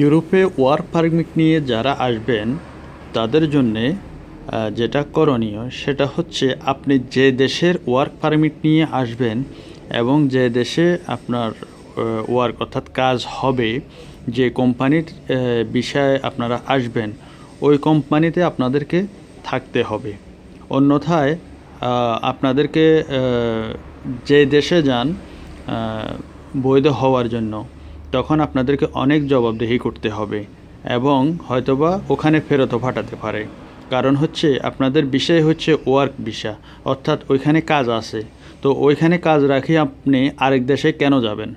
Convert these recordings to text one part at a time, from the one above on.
ইউরোপে work permit নিয়ে যারা আসবেন, তাদের জন্যে যেটা করণীয়, সেটা হচ্ছে আপনি যে দেশের ওয়ার্ক পারমিট নিয়ে আসবেন এবং যে দেশে আপনার ওয়ার্ক অর্থাৎ কাজ হবে, যে কোম্পানির বিষয়ে আপনারা আসবেন, ওই কোম্পানিতে আপনাদেরকে থাকতে হবে। অন্যথায় আপনাদেরকে যে দেশে যান বৈধ হওয়ার জন্য তখন আপনাদেরকে অনেক জবাবদিহি করতে হবে এবং হয়তোবা ওখানে ফেরতও পাঠাতে পারে। কারণ হচ্ছে আপনাদের বিষয় হচ্ছে ওয়ার্ক ভিসা অর্থাৎ ওইখানে কাজ আছে। তো ওইখানে কাজ রাখি আপনি আরেক দেশে কেন যাবেন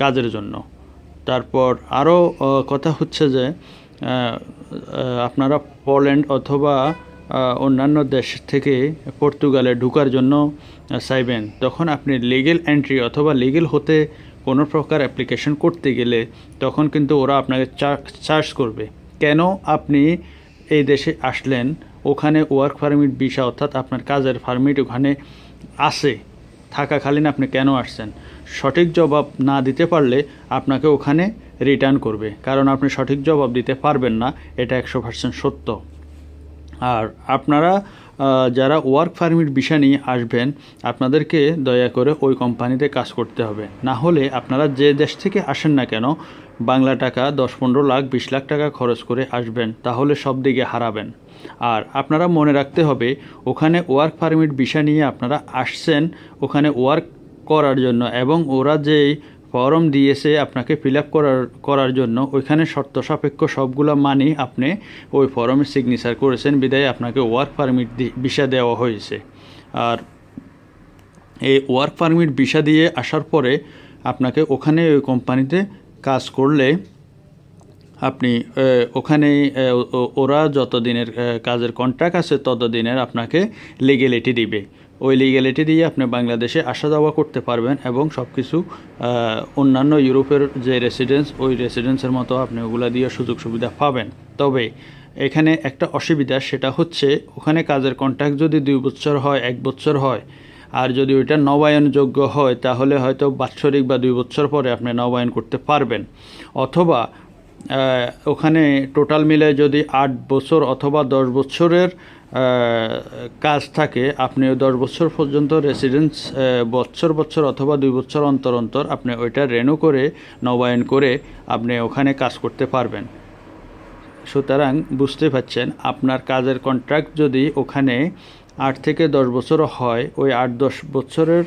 কাজের জন্য? তারপর আরও কথা হচ্ছে যে আপনারা পোল্যান্ড অথবা অন্যান্য দেশ থেকে পর্তুগালে ঢুকার জন্য চাইবেন। তখন আপনি লিগেল এন্ট্রি অথবা লিগেল হতে কোনো প্রকার অ্যাপ্লিকেশন করতে গেলে তখন কিন্তু ওরা আপনাকে চার্জ করবে। কেন আপনি এই দেশে আসলেন? ওখানে ওয়ার্ক পারমিট ভিসা অর্থাৎ আপনার কাজের পারমিট ওখানে আছে। থাকাকালীন আপনি কেন আসছেন? সঠিক জবাব না দিতে পারলে আপনাকে ওখানে রিটার্ন করবে। কারণ আপনি সঠিক জবাব দিতে পারবেন না, এটা একশো পার্সেন্ট সত্য। আর আপনারা যারা ওয়ার্ক পারমিট বিষয় নিয়ে আসবেন, আপনাদেরকে দয়া করে ওই কোম্পানিতে কাজ করতে হবে। না হলে আপনারা যে দেশ থেকে আসেন না কেন, বাংলা টাকা দশ, পনেরো লাখ, বিশ লাখ টাকা খরচ করে আসবেন, তাহলে সব দিকে হারাবেন। আর আপনারা মনে রাখতে হবে, ওখানে ওয়ার্ক পারমিট বিষয় নিয়ে আপনারা আসছেন, ওখানে ওয়ার্ক করার জন্য এবং ওরা যেই ফর্ম দিয়েছে আপনাকে ফিল আপ করার করার জন্য ওইখানে শর্ত সাপেক্ষ সবগুলো মানি আপনি ওই ফর্মে সিগনেচার করেছেন বিদায় আপনাকে ওয়ার্ক পারমিট ভিসা দেওয়া হয়েছে। আর এই ওয়ার্ক পারমিট ভিসা দিয়ে আসার পরে আপনাকে ওখানে ওই কোম্পানিতে কাজ করলে আপনি ওখানে ওরা যতদিনের আহ, কাজের কন্ট্রাক্ট আছে ততদিনের আপনাকে লিগেলিটি দিবে। ওই লিগেলিটি দিয়ে আপনি বাংলাদেশে আসা যাওয়া করতে পারবেন এবং সব কিছু অন্যান্য ইউরোপের যে রেসিডেন্স ওই রেসিডেন্সের মতো আপনি ওগুলা দিয়ে সুযোগ সুবিধা পাবেন। তবে এখানে একটা অসুবিধা, সেটা হচ্ছে ওখানে কাজের কন্ট্রাক্ট যদি দুই বছর হয়, এক বছর হয়, আর যদি ওইটা নবায়নযোগ্য হয়, তাহলে হয়তো বাৎসরিক বা দুই বছর পরে আপনি নবায়ন করতে পারবেন। অথবা ওখানে টোটাল মিলে যদি আট বছর অথবা দশ বছরের কাজ থাকে আপনি দশ বছর পর্যন্ত রেসিডেন্স বছর বছর অথবা দুই বছর অন্তর অন্তর আপনি ওইটা রেনু করে, নবায়ন করে আপনি ওখানে কাজ করতে পারবেন। সুতরাং বুঝতে পারছেন, আপনার কাজের কন্ট্রাক্ট যদি ওখানে আট থেকে দশ বছরও হয়, ওই আট দশ বছরের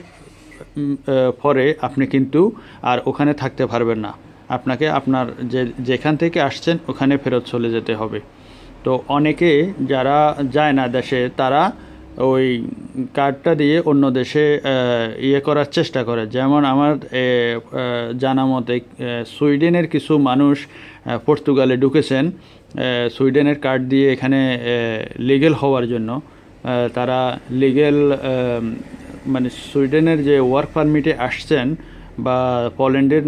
পরে আপনি কিন্তু আর ওখানে থাকতে পারবেন না। আপনাকে আপনার যে, যেখান থেকে আসছেন ওখানে ফেরত চলে যেতে হবে। তো অনেকে যারা যায় না দেশে, তারা ওই কার্ডটা দিয়ে অন্য দেশে ইয়ে করার চেষ্টা করে। যেমন আমার জানা মতে সুইডেনের কিছু মানুষ পর্তুগালে ঢুকেছেন সুইডেনের কার্ড দিয়ে এখানে লিগেল হওয়ার জন্য। তারা লিগেল মানে সুইডেনের যে ওয়ার্ক পারমিটে আসছেন বা পোল্যান্ডের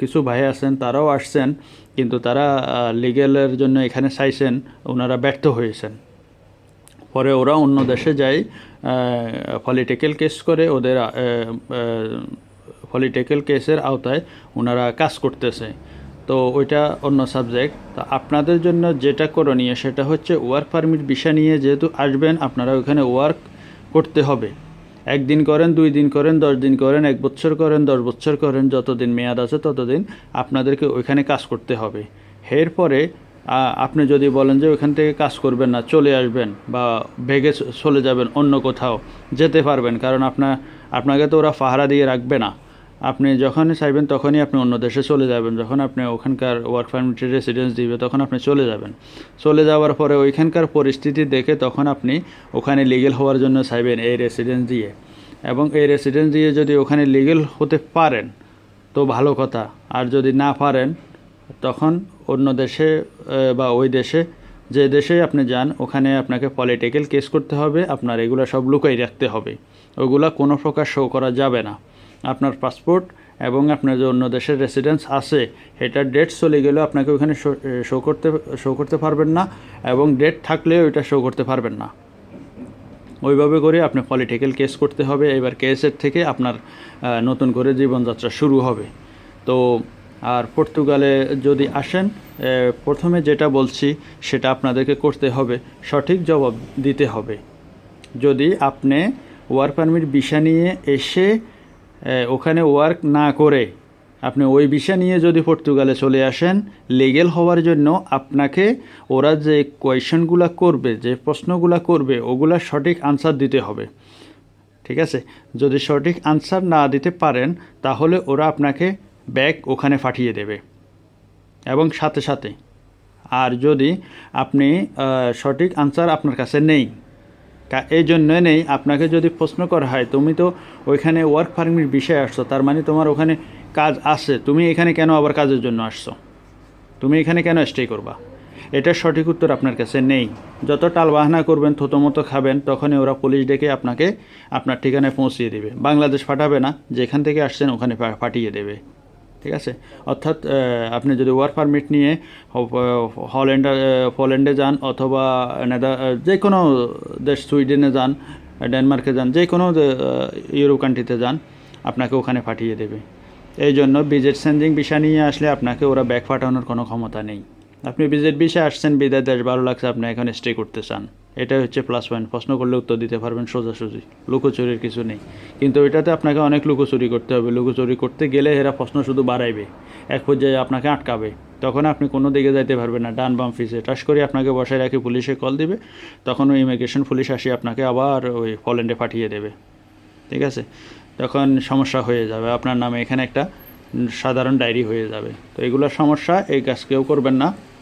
কিছু ভাই আছেন, তারাও আসছেন। কিন্তু তারা লিগেলের জন্য এখানে চাইছেন, ওনারা ব্যর্থ হয়েছেন। পরে ওরা অন্য দেশে যায় পলিটিক্যাল কেস করে, ওদের পলিটিক্যাল কেসের আওতায় ওনারা কাজ করতেছে। তো ওইটা অন্য সাবজেক্ট তা আপনাদের জন্য যেটা করণীয় সেটা হচ্ছে ওয়ার্ক পারমিট বিষয় নিয়ে যেহেতু আসবেন, আপনারা ওখানে ওয়ার্ক করতে হবে। একদিন করেন, দুই দিন করেন, দশ দিন করেন, এক বছর করেন, দশ বছর করেন, যতদিন মেয়াদ আছে ততদিন আপনাদেরকে ওইখানে কাজ করতে হবে। এরপরে আপনি যদি বলেন যে ওইখান থেকে কাজ করবেন না, চলে আসবেন বা ভেগে চলে যাবেন অন্য কোথাও, যেতে পারবেন, কারণ আপনার আপনাকে তো ওরা পাহারা দিয়ে রাখবে না। আপনি যখনই চাইবেন তখনই আপনি অন্য দেশে চলে যাবেন। যখন আপনি ওখানকার ওয়ার্ক পারমিটের রেসিডেন্স দিবে, তখন আপনি চলে যাবেন। চলে যাওয়ার পরে ওইখানকার পরিস্থিতি দেখে তখন আপনি ওখানে লিগেল হওয়ার জন্য চাইবেন এই রেসিডেন্স দিয়ে। এবং এই রেসিডেন্স দিয়ে যদি ওখানে লিগেল হতে পারেন, তো ভালো কথা। আর যদি না পারেন, তখন অন্য দেশে বা ওই দেশে, যে দেশে আপনি যান, ওখানে আপনাকে পলিটিক্যাল কেস করতে হবে। আপনার এগুলো সব লুকাই রাখতে হবে। ওগুলা কোনো প্রকার শো করা যাবে না। আপনার পাসপোর্ট এবং আপনার যে অন্য দেশের রেসিডেন্স আছে, এটার ডেট চলে গেলেও আপনাকে ওখানে শো করতে শো করতে পারবেন না এবং ডেট থাকলেও এটা শো করতে পারবেন না। ওইভাবে করে আপনি পলিটিক্যাল কেস করতে হবে। এবার কেসের থেকে আপনার নতুন করে জীবনযাত্রা শুরু হবে। তো, আর পর্তুগালে যদি আসেন প্রথমে যেটা বলছি, সেটা আপনাদেরকে করতে হবে। সঠিক জবাব দিতে হবে। যদি আপনি ওয়ার্ক পারমিট ভিসা নিয়ে এসে ওখানে ওয়ার্ক না করে আপনি ওই ভিসা নিয়ে যদি পর্তুগালে চলে আসেন লিগেল হওয়ার জন্য আপনাকে ওরা যে কোয়েশনগুলো করবে, যে প্রশ্নগুলো করবে ওগুলার সঠিক আনসার দিতে হবে। ঠিক আছে? যদি সঠিক আনসার না দিতে পারেন, তাহলে ওরা আপনাকে ব্যাগ ওখানে পাঠিয়ে দেবে। এবং সাথে সাথে। আর যদি আপনি সঠিক আনসার আপনার কাছে নেই এই জন্য নেই। আপনাকে যদি প্রশ্ন করা হয়, তুমি তো ওইখানে ওয়ার্ক পারমিট বিষয়ে আসছো, তার মানে তোমার ওখানে কাজ আছে, তুমি এখানে কেন আবার কাজের জন্য আসছো? তুমি এখানে কেন স্টে করবা? এটার সঠিক উত্তর আপনার কাছে নেই। যত টালবাহানা করবেন, থতমতো খাবেন, তখনই ওরা পুলিশ ডেকে আপনাকে আপনার ঠিকানায় পৌঁছিয়ে দেবে। বাংলাদেশ পাঠাবে না, যেখান থেকে আসছেন ওখানে পাঠিয়ে দেবে। ঠিক আছে? অর্থাৎ আপনি যদি ওয়ার্ক পারমিট নিয়ে হল্যান্ড পোল্যান্ডে যান অথবা নেদার যে কোনো দেশ সুইডেনে যান, ডেনমার্কে যান যে কোনো ইউরোপ কান্ট্রিতে যান, আপনাকে ওখানে পাঠিয়ে দেবে। এই জন্য বিজেট চেঞ্জিং বিষয় নিয়ে আসলে আপনাকে ওরা ব্যাক পাঠানোর কোনো ক্ষমতা নেই। আপনি বিজেট বিষয়ে আসছেন, বিদায় দেশ ভালো লাগছে আপনি এখানে স্টে করতে চান। এটাই হচ্ছে প্লাস পয়েন্ট প্রশ্ন করলে উত্তর দিতে পারবেন সোজাসুজি। লুকোচুরির কিছু নেই। কিন্তু এটাতে আপনাকে অনেক লুকোচুরি করতে হবে। লুকোচুরি করতে গেলে এরা প্রশ্ন শুধু বাড়াইবে। এক পর্যায়ে আপনাকে আটকাবে। তখন আপনি কোনো দিকে যাইতে পারবেন না। ডান বাম ফিসে টাস করে আপনাকে বসায় রাখি, পুলিশে কল দিবে। তখন ওই ইমিগ্রেশন পুলিশ আসি, আপনাকে আবার ওই পল্যান্ডে পাঠিয়ে দেবে। ঠিক আছে? তখন সমস্যা হয়ে যাবে। আপনার নামে এখানে একটা সাধারণ ডায়েরি হয়ে যাবে। তো এগুলোর সমস্যা, এই কাজ কেউ করবেন না।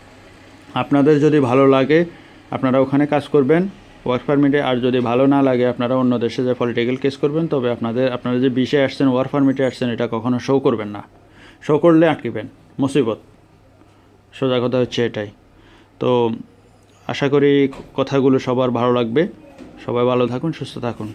আপনাদের যদি ভালো লাগে, আপনারা ওখানে কাজ করবেন। ওয়ার্ক পারমিটে আর যদি ভালো না লাগে, আপনারা অন্য দেশে যে পলিটিক্যাল কেস করবেন, তবে আপনাদের, আপনারা যে বিষয়ে আসছেন ওয়ার্ক পারমিটে আসছেন, এটা কখনো শো করবেন না। শো করলে আটকিবেন, মুসিবত। সোজা কথা হচ্ছে এটাই। তো আশা করি কথাগুলো সবার ভালো লাগবে। সবাই ভালো থাকুন, সুস্থ থাকুন।